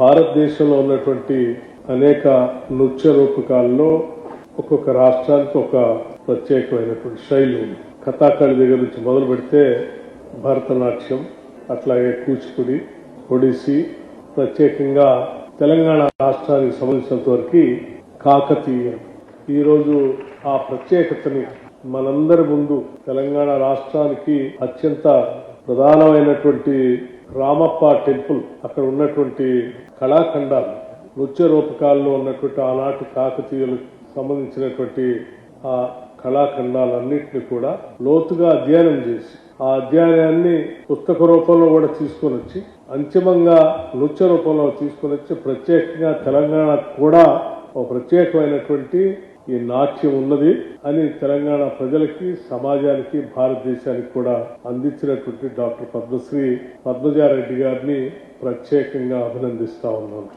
భారతదేశంలో ఉన్నటువంటి అనేక నృత్య రూపకాల్లో ఒక్కొక్క రాష్ట్రానికి ఒక ప్రత్యేకమైనటువంటి శైలి ఉంది. కథాకళి దగ్గర నుంచి మొదలు పెడితే భరతనాట్యం అట్లాగే కూచిపూడి ఒడిస్సీ ప్రత్యేకంగా తెలంగాణ రాష్ట్రానికి సంబంధించినంత వరకు కాకతీయం. ఈరోజు ఆ ప్రత్యేకతని మనందరి ముందు తెలంగాణ రాష్ట్రానికి అత్యంత ప్రధానమైనటువంటి రామప్ప టెంపుల్ అక్కడ ఉన్నటువంటి కళాఖండాలు నృత్య రూపకాల్లో ఉన్నటువంటి ఆనాటి కాకతీయులకు సంబంధించినటువంటి ఆ కళాఖండాలన్నింటినీ కూడా లోతుగా అధ్యయనం చేసి ఆ అధ్యయనాన్ని పుస్తక రూపంలో కూడా తీసుకొని వచ్చి అంతిమంగా నృత్య రూపంలో తీసుకొని వచ్చి ప్రత్యేకంగా తెలంగాణ కూడా ఒక ప్రత్యేకమైనటువంటి ఈ నాట్యం ఉన్నది అని తెలంగాణ ప్రజలకి సమాజానికి భారతదేశానికి కూడా అందించినటువంటి డాక్టర్ పద్మశ్రీ పద్మజారెడ్డి గారిని ప్రత్యేకంగా అభినందిస్తా ఉన్నాను.